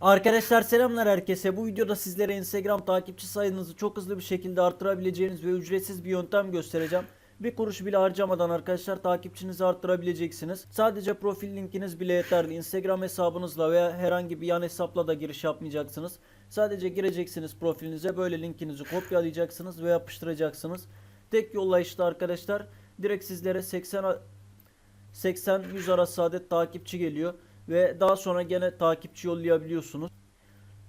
Arkadaşlar selamlar herkese. Bu videoda sizlere Instagram takipçi sayınızı çok hızlı bir şekilde arttırabileceğiniz ve ücretsiz bir yöntem göstereceğim. Bir kuruş bile harcamadan arkadaşlar takipçinizi arttırabileceksiniz. Sadece profil linkiniz bile yeterli. Instagram hesabınızla veya herhangi bir yan hesapla da giriş yapmayacaksınız. Sadece gireceksiniz profilinize böyle linkinizi kopyalayacaksınız ve yapıştıracaksınız. Tek yolla işte arkadaşlar direkt sizlere 80 a- 80-100 arası adet takipçi geliyor ve daha sonra gene takipçi yollayabiliyorsunuz.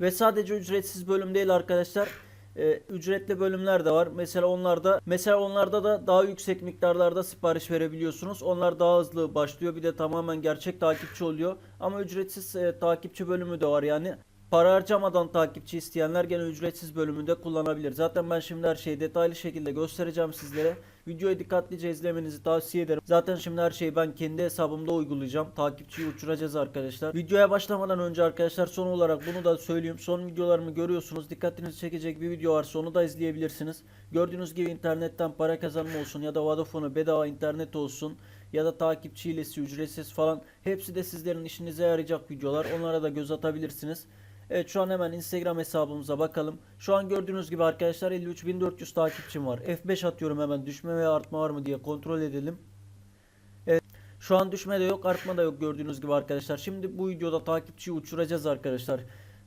Ve sadece ücretsiz bölüm değil arkadaşlar. Ee, ücretli bölümler de var. Mesela onlarda mesela onlarda da daha yüksek miktarlarda sipariş verebiliyorsunuz. Onlar daha hızlı başlıyor. Bir de tamamen gerçek takipçi oluyor. Ama ücretsiz e, takipçi bölümü de var yani. Para harcamadan takipçi isteyenler gene ücretsiz bölümünde kullanabilir. Zaten ben şimdi her şeyi detaylı şekilde göstereceğim sizlere. Videoyu dikkatlice izlemenizi tavsiye ederim. Zaten şimdi her şeyi ben kendi hesabımda uygulayacağım. Takipçiyi uçuracağız arkadaşlar. Videoya başlamadan önce arkadaşlar son olarak bunu da söyleyeyim. Son videolarımı görüyorsunuz. Dikkatinizi çekecek bir video varsa onu da izleyebilirsiniz. Gördüğünüz gibi internetten para kazanma olsun ya da Vodafone'u bedava internet olsun ya da takipçi hilesi ücretsiz falan hepsi de sizlerin işinize yarayacak videolar. Onlara da göz atabilirsiniz. Evet şu an hemen Instagram hesabımıza bakalım. Şu an gördüğünüz gibi arkadaşlar 53.400 takipçim var. F5 atıyorum hemen düşme veya artma var mı diye kontrol edelim. Evet şu an düşme de yok artma da yok gördüğünüz gibi arkadaşlar. Şimdi bu videoda takipçiyi uçuracağız arkadaşlar.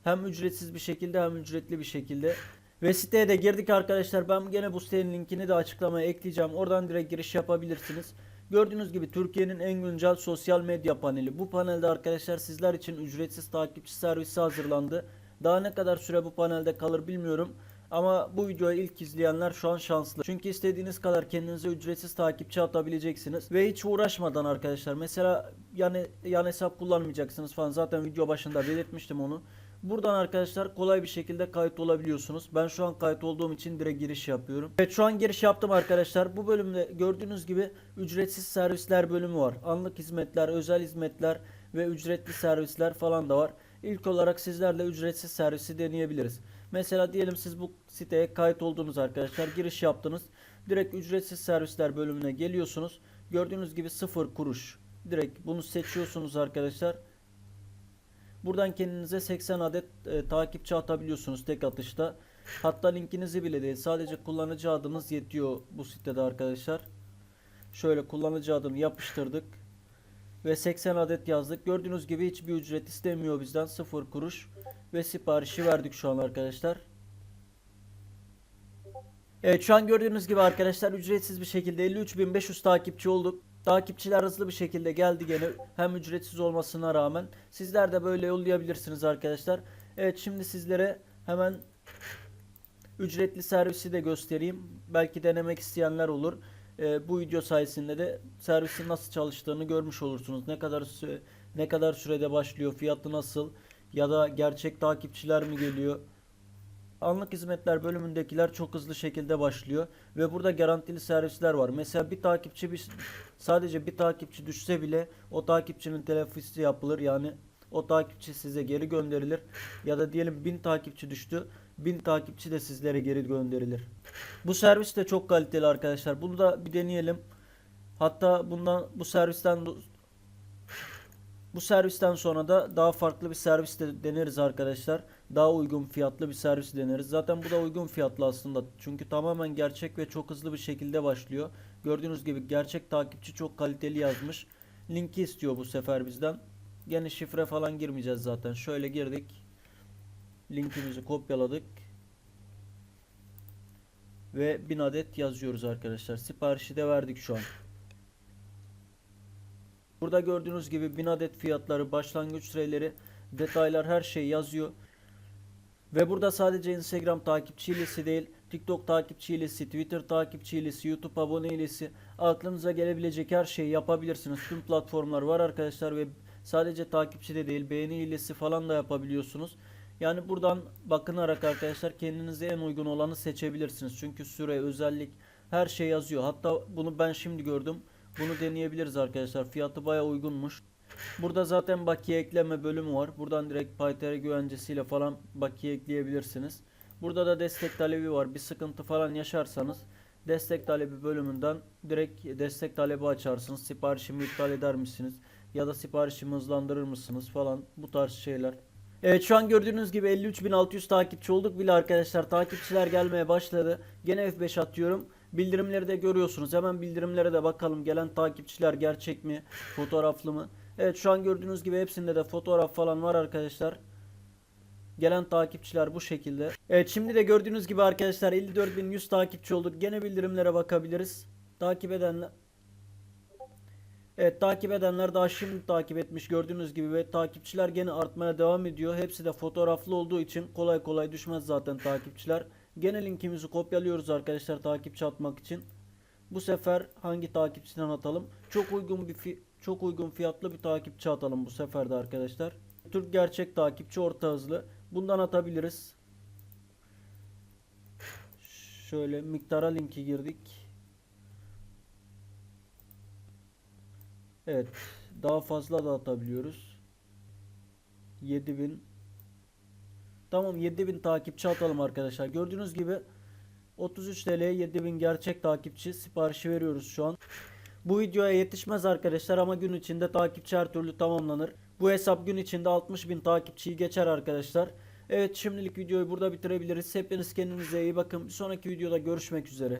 Hem ücretsiz bir şekilde hem ücretli bir şekilde. Ve siteye de girdik arkadaşlar. Ben gene bu sitenin linkini de açıklamaya ekleyeceğim. Oradan direkt giriş yapabilirsiniz. Gördüğünüz gibi Türkiye'nin en güncel sosyal medya paneli. Bu panelde arkadaşlar sizler için ücretsiz takipçi servisi hazırlandı. Daha ne kadar süre bu panelde kalır bilmiyorum. Ama bu videoyu ilk izleyenler şu an şanslı. Çünkü istediğiniz kadar kendinize ücretsiz takipçi atabileceksiniz. Ve hiç uğraşmadan arkadaşlar. Mesela yani yan hesap kullanmayacaksınız falan. Zaten video başında belirtmiştim onu. Buradan arkadaşlar kolay bir şekilde kayıt olabiliyorsunuz. Ben şu an kayıt olduğum için direkt giriş yapıyorum. Evet şu an giriş yaptım arkadaşlar. Bu bölümde gördüğünüz gibi ücretsiz servisler bölümü var. Anlık hizmetler, özel hizmetler ve ücretli servisler falan da var. İlk olarak sizlerle ücretsiz servisi deneyebiliriz. Mesela diyelim siz bu siteye kayıt oldunuz arkadaşlar. Giriş yaptınız. Direkt ücretsiz servisler bölümüne geliyorsunuz. Gördüğünüz gibi sıfır kuruş. Direkt bunu seçiyorsunuz arkadaşlar. Buradan kendinize 80 adet e, takipçi atabiliyorsunuz tek atışta. Hatta linkinizi bile değil sadece kullanıcı adınız yetiyor bu sitede arkadaşlar. Şöyle kullanıcı adını yapıştırdık. Ve 80 adet yazdık. Gördüğünüz gibi hiçbir ücret istemiyor bizden. 0 kuruş. Ve siparişi verdik şu an arkadaşlar. Evet şu an gördüğünüz gibi arkadaşlar ücretsiz bir şekilde 53.500 takipçi olduk. Takipçiler hızlı bir şekilde geldi gene hem ücretsiz olmasına rağmen. Sizler de böyle yollayabilirsiniz arkadaşlar. Evet şimdi sizlere hemen ücretli servisi de göstereyim. Belki denemek isteyenler olur. Ee, bu video sayesinde de servisin nasıl çalıştığını görmüş olursunuz. Ne kadar ne kadar sürede başlıyor, fiyatı nasıl ya da gerçek takipçiler mi geliyor? Anlık hizmetler bölümündekiler çok hızlı şekilde başlıyor ve burada garantili servisler var. Mesela bir takipçi bir sadece bir takipçi düşse bile o takipçinin telafisi yapılır. Yani o takipçi size geri gönderilir ya da diyelim 1000 takipçi düştü. 1000 takipçi de sizlere geri gönderilir. Bu servis de çok kaliteli arkadaşlar. Bunu da bir deneyelim. Hatta bundan bu servisten bu servisten sonra da daha farklı bir servis de deneriz arkadaşlar. Daha uygun fiyatlı bir servis deneriz. Zaten bu da uygun fiyatlı aslında. Çünkü tamamen gerçek ve çok hızlı bir şekilde başlıyor. Gördüğünüz gibi gerçek takipçi çok kaliteli yazmış. Linki istiyor bu sefer bizden. Gene şifre falan girmeyeceğiz zaten. Şöyle girdik. Linkimizi kopyaladık. Ve 1000 adet yazıyoruz arkadaşlar. Siparişi de verdik şu an. Burada gördüğünüz gibi 1000 adet fiyatları, başlangıç süreleri, detaylar her şey yazıyor. Ve burada sadece Instagram takipçi hilesi değil, TikTok takipçi hilesi, Twitter takipçi hilesi, YouTube abone hilesi, aklınıza gelebilecek her şeyi yapabilirsiniz. Tüm platformlar var arkadaşlar ve sadece takipçi de değil, beğeni hilesi falan da yapabiliyorsunuz. Yani buradan bakınarak arkadaşlar kendinize en uygun olanı seçebilirsiniz. Çünkü süre, özellik her şey yazıyor. Hatta bunu ben şimdi gördüm. Bunu deneyebiliriz arkadaşlar. Fiyatı baya uygunmuş. Burada zaten bakiye ekleme bölümü var. Buradan direkt PyTR güvencesiyle falan bakiye ekleyebilirsiniz. Burada da destek talebi var. Bir sıkıntı falan yaşarsanız destek talebi bölümünden direkt destek talebi açarsınız. Siparişimi iptal eder misiniz? Ya da siparişimi hızlandırır mısınız falan bu tarz şeyler. Evet şu an gördüğünüz gibi 53.600 takipçi olduk bile arkadaşlar. Takipçiler gelmeye başladı. Gene F5 atıyorum. Bildirimleri de görüyorsunuz. Hemen bildirimlere de bakalım. Gelen takipçiler gerçek mi? Fotoğraflı mı? Evet şu an gördüğünüz gibi hepsinde de fotoğraf falan var arkadaşlar. Gelen takipçiler bu şekilde. Evet şimdi de gördüğünüz gibi arkadaşlar 54.100 takipçi olduk. Gene bildirimlere bakabiliriz. Takip edenler Evet takip edenler daha şimdi takip etmiş gördüğünüz gibi ve takipçiler gene artmaya devam ediyor. Hepsi de fotoğraflı olduğu için kolay kolay düşmez zaten takipçiler. Gene linkimizi kopyalıyoruz arkadaşlar takipçi atmak için. Bu sefer hangi takipçiden atalım? Çok uygun bir çok uygun fiyatlı bir takipçi atalım bu sefer de arkadaşlar. Türk gerçek takipçi orta hızlı. Bundan atabiliriz. Şöyle miktara linki girdik. Evet. Daha fazla da atabiliyoruz. 7000 Tamam 7000 takipçi atalım arkadaşlar. Gördüğünüz gibi 33 TL'ye 7000 gerçek takipçi siparişi veriyoruz şu an. Bu videoya yetişmez arkadaşlar ama gün içinde takipçi her türlü tamamlanır. Bu hesap gün içinde 60.000 takipçiyi geçer arkadaşlar. Evet şimdilik videoyu burada bitirebiliriz. Hepiniz kendinize iyi bakın. Bir sonraki videoda görüşmek üzere.